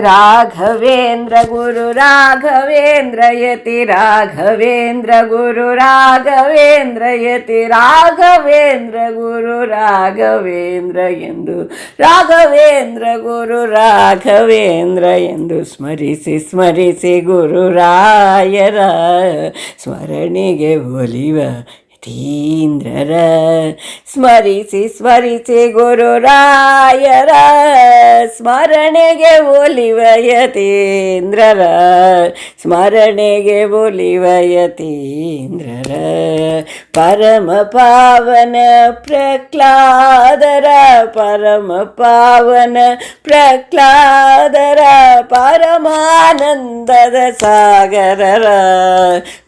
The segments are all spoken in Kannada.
ರಾಘವೇಂದ್ರ ಗುರು ರಾಘವೇಂದ್ರ ಯತಿ ರಾಘವೇಂದ್ರ ಗುರು ರಾಘವೇಂದ್ರ ಯತಿ ರಾಘವೇಂದ್ರ ಗುರು ರಾಘವೇಂದ್ರ ಎಂದು ರಾಘವೇಂದ್ರ ಗುರು ರಾಘವೇಂದ್ರ ಎಂದು ಸ್ಮರಿಸಿ ಸ್ಮರಿಸಿ ಗುರುರಾಯರ ಸ್ಮರಣಿಗೆ ಒಲಿವ ಯತೀಂದ್ರರ ಸ್ಮರಿಸಿ ಸ್ಮರಿಸಿ ಗುರು ರಾಯರ ಸ್ಮರಣೆಗೆ ಒಲಿವ ಯತೀಂದ್ರರ ಸ್ಮರಣೆಗೆ ಒಲಿವ ಯತೀಂದ್ರರ ಪರಮ ಪಾವನ ಪ್ರಹ್ಲಾದರ ಪರಮ ಪಾವನ ಪ್ರಹ್ಲಾದರ ಪರಮಾನಂದದ ಸಾಗರರ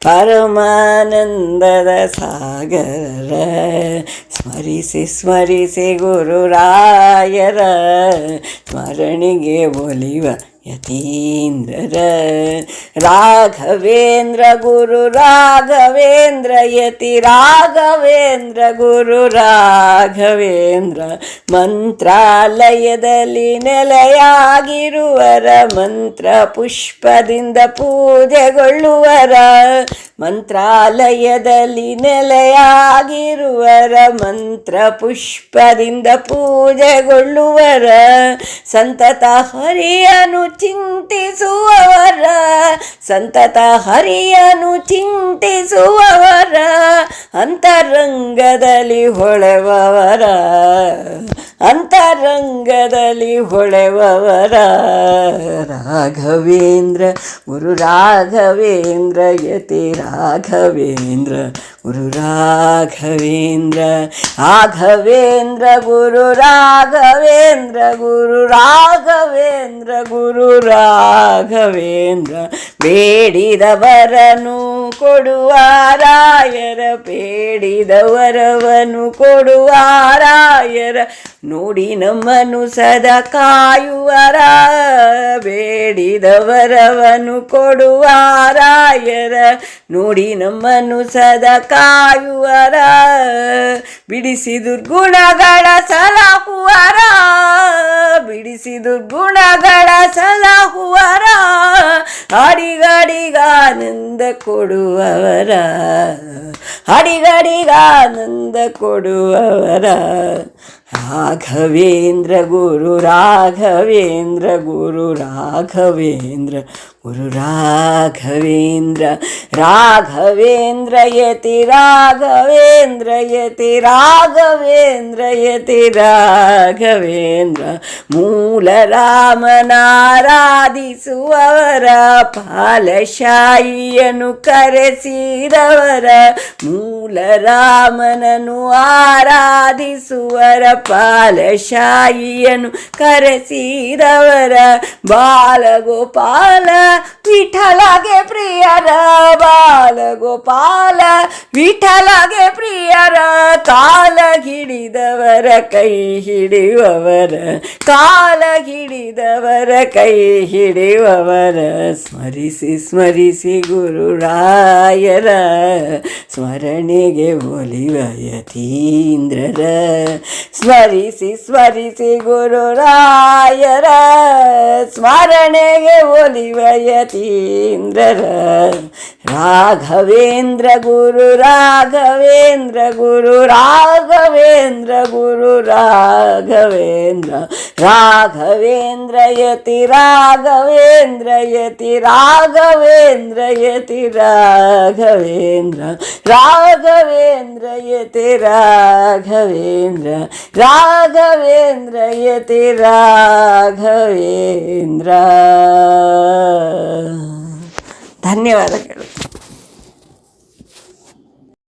ಪರಮಾನಂದದ ಸಾಗರರ ಸ್ಮರಿಸಿ ಸ್ಮರಿಸಿ ಗುರುರಾಯರ ಸ್ಮರಣೆಗೆ ಒಲಿವ ಯತೀಂದ್ರರ ರಾಘವೇಂದ್ರ ಗುರು ರಾಘವೇಂದ್ರ ಯತಿ ರಾಘವೇಂದ್ರ ಗುರು ರಾಘವೇಂದ್ರ ಮಂತ್ರಾಲಯದಲ್ಲಿ ನೆಲೆಯಾಗಿರುವರ ಮಂತ್ರ ಪುಷ್ಪದಿಂದ ಪೂಜೆಗೊಳ್ಳುವರ ಮಂತ್ರಾಲಯದಲ್ಲಿ ನೆಲೆಯಾಗಿರುವರ ಮಂತ್ರ ಪುಷ್ಪದಿಂದ ಪೂಜೆಗೊಳ್ಳುವರ ಸಂತತ ಹರಿಯನು ಚಿಂತಿಸುವವರ ಸಂತತ ಹರಿಯನು ಚಿಂತಿಸುವವರ ಅಂತರಂಗದಲ್ಲಿ ಹೊಳೆವವರ ಅಂತರಂಗದಲ್ಲಿ ಹೊಳೆವವರ. ರಾಘವೇಂದ್ರ ಗುರು ರಾಘವೇಂದ್ರ ಯತಿ ರಾಘವೇಂದ್ರ ಗುರು ರಾಘವೇಂದ್ರ ರಾಘವೇಂದ್ರ ಗುರು ರಾಘವೇಂದ್ರ ಗುರು ರಾಘವೇಂದ್ರ ಗುರು ರಾಘವೇಂದ್ರ ಬೇಡಿದವರನು ಕೊಡುವ ರಾಯರ, ಬೇಡಿದವರವನು ಕೊಡುವ ರಾಯರ, ನೋಡಿ ನಮ್ಮನು ಸದಾ ಕಾಯುವರ, ಬೇಡಿದವರವನು ಕೊಡುವ ರಾಯರ, ನೋಡಿ ನಮ್ಮನು ಸದಾ ಕಾಯುವರ ಬಿಡಿಸಿ ದುರ್ಗುಣಗಳ ಸಲಹುವರ ಬಿಡಿಸಿ ದುರ್ಗುಣಗಳ ಸಲಹುವರ ಹಾಡಿಗಾಡಿಗಾನಂದ ಕೊಡುವವರ ಹಾಡಿಗಾಡಿಗಾನಂದ ಕೊಡುವವರ ರಾಘವೇಂದ್ರ ಗುರು ರಾಘವೇಂದ್ರ ಗುರು ರಾಘವೇಂದ್ರ ಗುರು ರಾಘವೇಂದ್ರ ರಾಘವೇಂದ್ರ ಯತಿ ರಾಘವೇಂದ್ರ ಯತಿ ರಾಘವೇಂದ್ರ ಯತಿ ರಾಘವೇಂದ್ರ ಮೂಲ ರಾಮನಾರಾಧಿಸುವವರ ಪಾಲಶಾಹಿಯನ್ನು ಕರೆಸಿದವರ ಮೂಲ ರಾಮನನ್ನು ಆರಾಧಿಸುವರ ಪಾಲಶಾಹಿಯನ್ನು ಕರೆಸಿದವರ ಬಾಲಗೋಪಾಲ ವಿಠಲಗೆ ಪ್ರಿಯರ ಬಾಲಗೋಪಾಲ ವಿಠಲಗೆ ಪ್ರಿಯರ ಕಾಲ ಹಿಡಿದವರ ಕೈ ಹಿಡಿಯುವವರ ಕಾಲ ಹಿಡಿದವರ ಕೈ ಹಿಡಿಯುವವರ ಸ್ಮರಿಸಿ ಸ್ಮರಿಸಿ ಗುರುರಾಯರ, ಸ್ಮರಣೆಗೆ ಒಲಿವ ಯತೀಂದ್ರರ. ಸ್ಮರಿಸಿ ಸ್ಮರಿಸಿ ಗುರುರಾಯರ, ಸ್ಮರಣೆಗೆ ಒಲಿವ ಯತೀಂದ್ರರ. ರಾಘವೇಂದ್ರ ಗುರು ರಾಘವೇಂದ್ರ ಗುರು ರಾಘವೇಂದ್ರ ಗುರು ರಾಘವೇಂದ್ರ ರಾಘವೇಂದ್ರ ಯತಿ ರಾಘವೇಂದ್ರ ಯತಿ ರಾಘವೇಂದ್ರ ಯತಿ ರಾಘವೇಂದ್ರ ರಾಘವೇಂದ್ರ ಯತಿ ರಾಘವೇಂದ್ರ ರಾಘವೇಂದ್ರ ಯತಿ ರಾಘವೇಂದ್ರ ಧನ್ಯವಾದಗಳು.